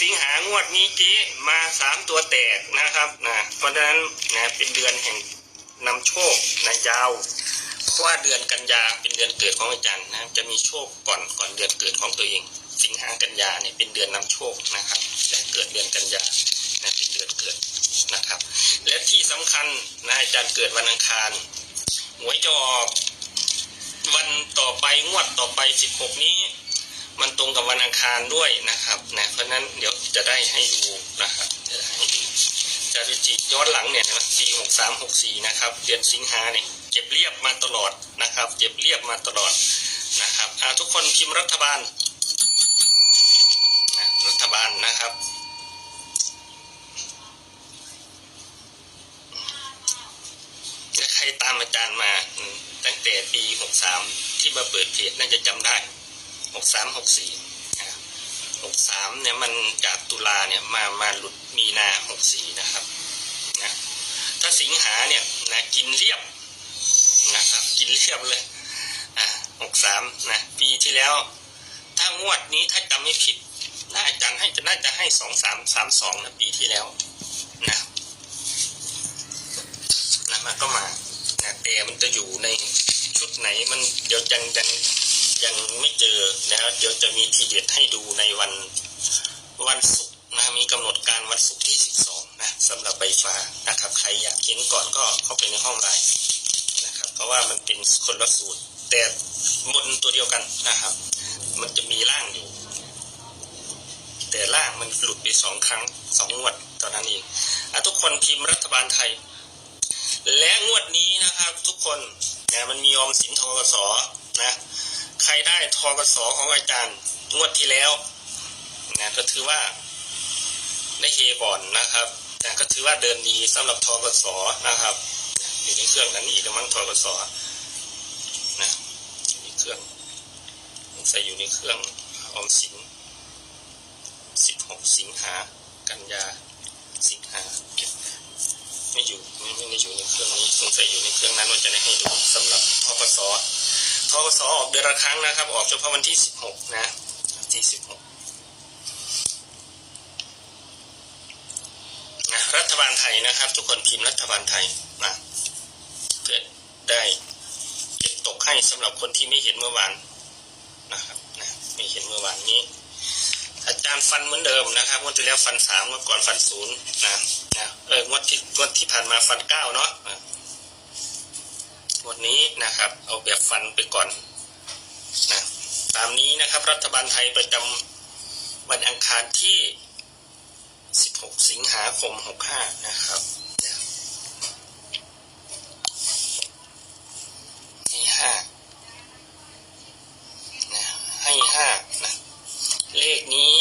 สิงหางวดนี้จีมาสามตัวแตกนะครับนะเพราะฉะนั้นนะเป็นเดือนแห่งนำโชคนะยาวเพราะว่าเดือนกันยาเป็นเดือนเกิดของอาจารย์นะจะมีโชคก่อนก่อนเดือนเกิดของตัวเอง สิงหากันยาเนี่ยเป็นเดือนนำโชคนะครับแต่เกิดเดือนกันยานะเป็นเดือนเกิดนะครับ และที่สำคัญนะอาจารย์เกิดวันอังคารหวยจะออกวันต่อไปงวดต่อไป 16 นี้ มันตรงกับวันอังคารด้วยนะครับนะเพราะนั้นเดี๋ยวจะได้ให้ดูนะครับจะได้ให้ดูจะไปจิย้อนหลังเนี่ยนะปีหกสามหกสี่นะครับเดือนสิงหาเนี่ยเก็บเรียบมาตลอดนะครับ เก็บเรียบมาตลอดนะครับอาทุกคนพิมพ์รัฐบาลนะรัฐบาลนะครับและใครตามอาจารย์มาตั้งแต่ปีหกสามที่มาเปิดเพจน่าจะจำได้ สามหกสี่หกสามเนี่ยมันจากตุลาเนี่ยมามาหลุดมีนาหกสี่นะครับนะถ้าสิงหาเนี่ยนะกินเรียบนะครับกินเรียบเลยอะหกสามนะปีที่แล้ว ถ้างวดนี้ถ้าจำไม่ผิดน่าจารย์ให้จะน่าจะให้สองสามสามสองนะปีที่แล้วนะนะมันก็มานะแต่มันจะอยู่ในชุดไหนมันเดี๋ยวยังยัง ยังไม่เจอนะครับเดี๋ยวจะมีทีเด็ดให้ดูในวันวันศุกร์นะมีกำหนดการวันศุกร์ที่ 12 นะสำหรับใบฟ้านะครับใครอยากเห็นก่อนก็เข้าไปในห้องไลน์นะครับเพราะว่ามันเป็นคนละสูตร แต่บนตัวเดียวกันนะครับ มันจะมีล่างอยู่ แต่ล่างมันหลุดไปสองครั้งสองงวดตอนนั้นเองอทุกคนพิมพ์รัฐบาลไทย และงวดนี้นะครับ ทุกคนนะมันมีออมสินทกสนะ ใครได้ทกสของอาจารย์งวดที่แล้วนะก็ถือว่าได้เฮก่อนนะครับแต่ก็ถือว่าเดินดีสำหรับทกสนะครับอยู่ในเครื่องนั้นอีกมั้งทกสนะอยู่ในเครื่องใส่อยู่ในเครื่องออมสิน16สิงหากันยาสิงหาไม่อยู่ไม่ไม่ได้อยู่ในเครื่องนี้สงสัยอยู่ในเครื่องนั้นว่าจะได้ให้ดูสำหรับทกสท กสออกเดือนละครั้งนะครับ ออกเฉพาะวันที่16นะที่16นะรัฐบาลไทยนะครับ ทุกคนพิมพ์รัฐบาลไทยนะเพื่อได้เก็บตกให้สำหรับคนที่ไม่เห็นเมื่อวานนะครับนะไม่เห็นเมื่อวานนี้ อาจารย์ฟันเหมือนเดิมนะครับงวดที่แล้วฟันสามงวดก่อนฟันศูนย์นะนะเอองวดที่งวดที่ผ่านมาฟันเก้าเนาะ วันนี้นะครับ เอาแบบฟันไปก่อนนะตามนี้นะครับ รัฐบาลไทยประจำวันอังคารที่ 16 สิงหาคม 65 นะครับให้ห้านะให้ห้านะเลขนี้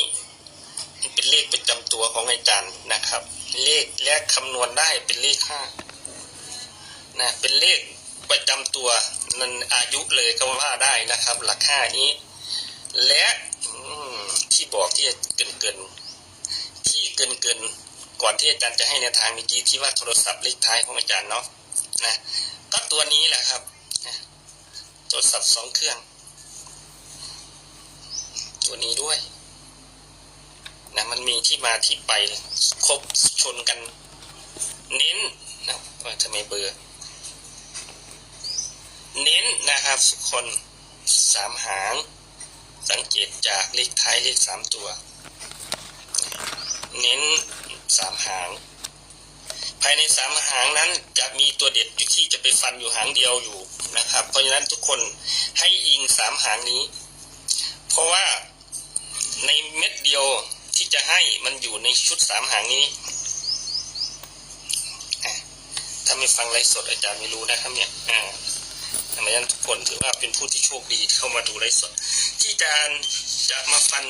เป็นเลขประจำตัวของอาจารย์นะครับ เลขและคำนวณได้เป็นเลขห้านะเป็นเลข ประจำตัวนันอายุเลยก็ว่าได้นะครับ หลักห้านี้ และที่บอกที่เกินเกินที่เกินเกินก่อนที่อาจารย์จะให้แนวทางเมื่อกี้ที่ว่าโทรศัพท์เลขท้ายของอาจารย์เนาะนะก็ตัวนี้แหละครับโทรศัพท์สองเครื่อง ตัวนี้ด้วยนะมันมีที่มาที่ไปครบชนกัน เน้นนะว่าทำไมเบอร์ เทุกคนสามหาง สังเกตจากเลขท้ายเลขสามตัว เน้นสามหาง ภายในสามหางนั้นจะมีตัวเด็ดอยู่ที่จะไปฟันอยู่หางเดียวอยู่นะครับ เพราะฉะนั้นทุกคนให้อิงสามหางนี้ เพราะว่าในเม็ดเดียวที่จะให้มันอยู่ในชุดสามหางนี้ถ้าไม่ฟังไลฟ์สดอาจารย์ไม่รู้นะครับเนี่ย อ่าดังนั้นทุกคนถือว่าเป็นผู้ที่โชคดีที่เข้ามาดูไลฟ์สด ที่อาจารย์จะมาฟัน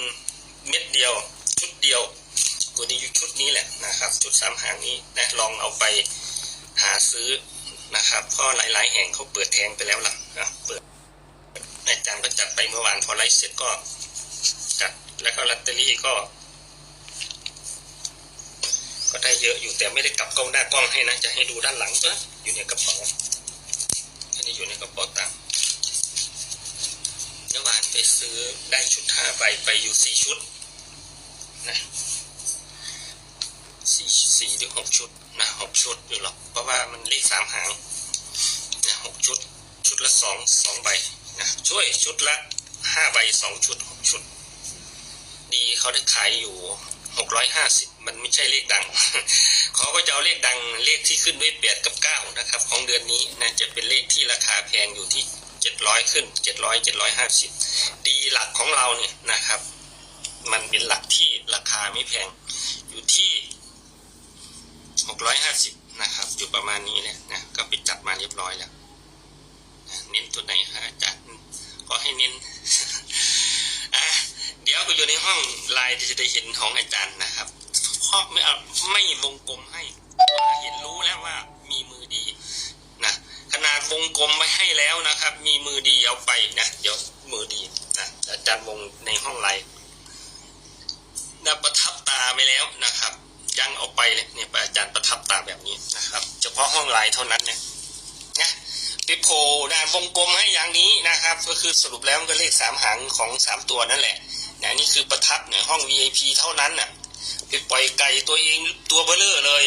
เม็ดเดียว ชุดเดียว ตัวนี้อยู่ชุดนี้แหละนะครับ ชุดสามหางนี้นะลองเอาไปหาซื้อนะครับเพราะหลายๆ แห่งเขาเปิดแทงไปแล้วล่ะนะเปิดอาจารย์ก็จัดไปเมื่อวานพอไลฟ์เสร็จก็จัดแล้วก็ลอตเตอรี่ก็ ก็ได้เยอะอยู่แต่ไม่ได้กลับกล้องหน้ากล้องให้นะจะให้ดูด้านหลังก็อยู่ในกระเป๋า นี้อยู่ในกระเป๋าตังค์เมื่อวานไปซื้อได้ชุดห้าใบไปอยู่สี่ชุดนะสี่สี่หรือหกชุดนะหกชุดอยู่หรอกเพราะว่ามันเลขสามหางนะหกชุด ชุดละสองสองใบนะช่วยชุดละห้าใบสองชุดหกชุด ดีเขาได้ขายอยู่ หกร้อยห้าสิบมันไม่ใช่เลขดัง เขาก็จะเอาเลขดังเลขที่ขึ้นด้วยแปดกับเก้านะครับ ของเดือนนี้นะจะเป็นเลขที่ราคาแพงอยู่ที่เจ็ดร้อยขึ้นเจ็ดร้อยเจ็ดร้อยห้าสิบดีหลักของเราเนี่ยนะครับ มันเป็นหลักที่ราคาไม่แพงอยู่ที่หกร้อยห้าสิบนะครับอยู่ประมาณนี้แหละนะก็ไปจัดมาเรียบร้อยแล้วเน้นตัวไหนครับอาจารย์ก็ให้เน้น เดี๋ยวไปอยู่ในห้องไลน์จะได้เห็นของอาจารย์นะครับเพราะไม่เอาไม่วงกลมให้เห็นรู้แล้วว่ามีมือดีนะขนาดวงกลมไว้ให้แล้วนะครับ มีมือดีเอาไปนะเดี๋ยวมือดีนะอาจารย์วงในห้องไลน์นะประทับตาไปแล้วนะครับ ยังเอาไปเลยเนี่ยอาจารย์ประทับตาแบบนี้นะครับ เฉพาะห้องไลน์เท่านั้นเนี่ยนะไปโผล่นะวงกลมให้อย่างนี้นะครับ ก็คือสรุปแล้วก็เลขสามหางของสามตัวนั่นแหละ นะนี่คือประทับเนี่ยห้อง VIP เท่านั้นน่ะไปปล่อยไก่ตัวเองตัวเบลเลอร์เลย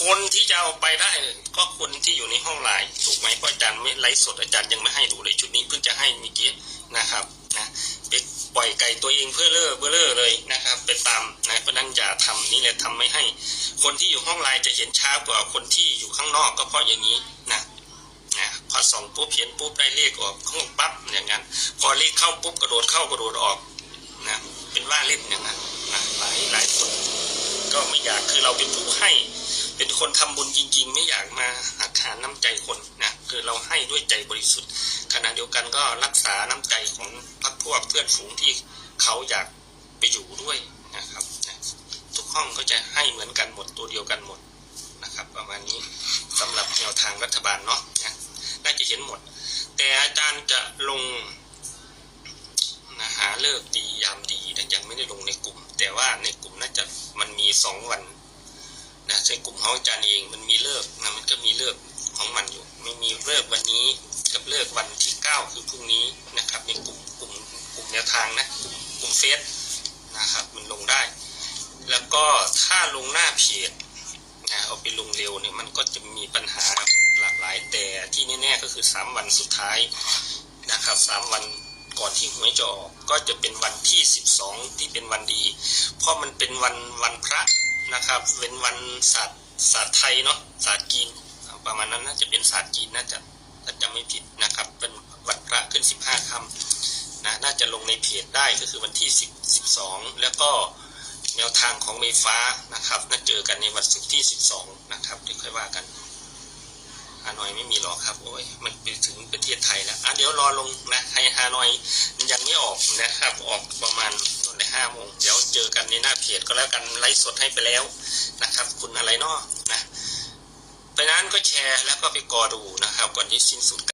คนที่จะเอาไปได้ก็คนที่อยู่ในห้องไลน์ถูกไหมเพราะอาจารย์ไม่ไลฟ์สดอาจารย์ยังไม่ให้ดูเลยชุดนี้เพิ่งจะให้เมื่อกี้นะครับนะไปปล่อยไก่ตัวเองเพื่อเลอเบลเลอร์เลยนะครับไปตามนะเพราะนั้นอย่าทำนี่แหละทำไม่ให้ คนที่อยู่ห้องไลน์จะเห็นช้ากว่าคนที่อยู่ข้างนอกก็เพราะอย่างนี้นะนะพอส่องปุ๊บเห็นปุ๊บได้เลขออกห้องปั๊บ อย่างนั้น พอเลขเข้าปุ๊บกระโดดเข้ากระโดดออกนะเป็นว่าเล่นอย่างนั้นนะหลายหลายคนก็ไม่อยากคือเราเป็นผู้ให้เป็นคนทำบุญจริง ๆ ไม่อยากมาหักหาน้ำใจคนนะคือเราให้ด้วยใจบริสุทธิ์ ขณะเดียวกันก็รักษาน้ำใจของพักพวกเพื่อนฝูงที่เขาอยากไปอยู่ด้วยนะครับนะทุกห้องก็จะให้เหมือนกันหมดตัวเดียวกันหมดนะครับ ประมาณนี้สำหรับแนวทางรัฐบาลเนาะนะน่าจะเห็นหมด อาจารย์จะลงนะหาเลิกดียามดีแต่ยังไม่ได้ลงในกลุ่ม แต่ว่าในกลุ่มน่าจะมันมีสองวันนะในกลุ่มของอาจารย์เองมันมีเลิกนะมันก็มีเลิกของมันอยู่ไม่มีเลิกวันนี้กับเลิกวันที่เก้าคือพรุ่งนี้นะครับในกลุ่มกลุ่มกลุ่มแนวทางนะกลุ่มเฟซนะครับมันลงได้ แล้วก็ถ้าลงหน้าเพจนะเอาไปลงเร็วเนี่ยมันก็จะมีปัญหา หลากหลาย แต่ที่แน่ๆก็คือสามวันสุดท้ายนะครับสามวันก่อนที่หวยจะออกก็จะเป็นวันที่สิบสองที่เป็นวันดี เพราะมันเป็นวันวันพระนะครับ เป็นวันศาสตร์ศาสตร์ไทยเนาะศาสตร์จีนประมาณนั้นน่าจะเป็นศาสตร์จีนน่าจะถ้าจำไม่ผิดนะครับ เป็นวันพระขึ้นสิบห้าคำนะน่าจะลงในเพจได้ก็คือวันที่สิบสิบสองแล้วก็แนวทางของไฟฟ้านะครับน่าเจอกันในวันศุกร์ที่สิบสองนะครับเดี๋ยวค่อยว่ากัน ฮานอยไม่มีหรอกครับโอ้ยมันไปถึงประเทศไทยแล้วอะเดี๋ยวรอลงนะให้ฮานอยยังไม่ออกนะครับ ออกประมาณในห้าโมงเดี๋ยวเจอกันในหน้าเพจก็แล้วกันไลฟ์สดให้ไปแล้วนะครับ คุณอะไรนอะนะไปนั้นก็แชร์แล้วก็ไปกอดูนะครับ ก่อนที่สิ้นสุด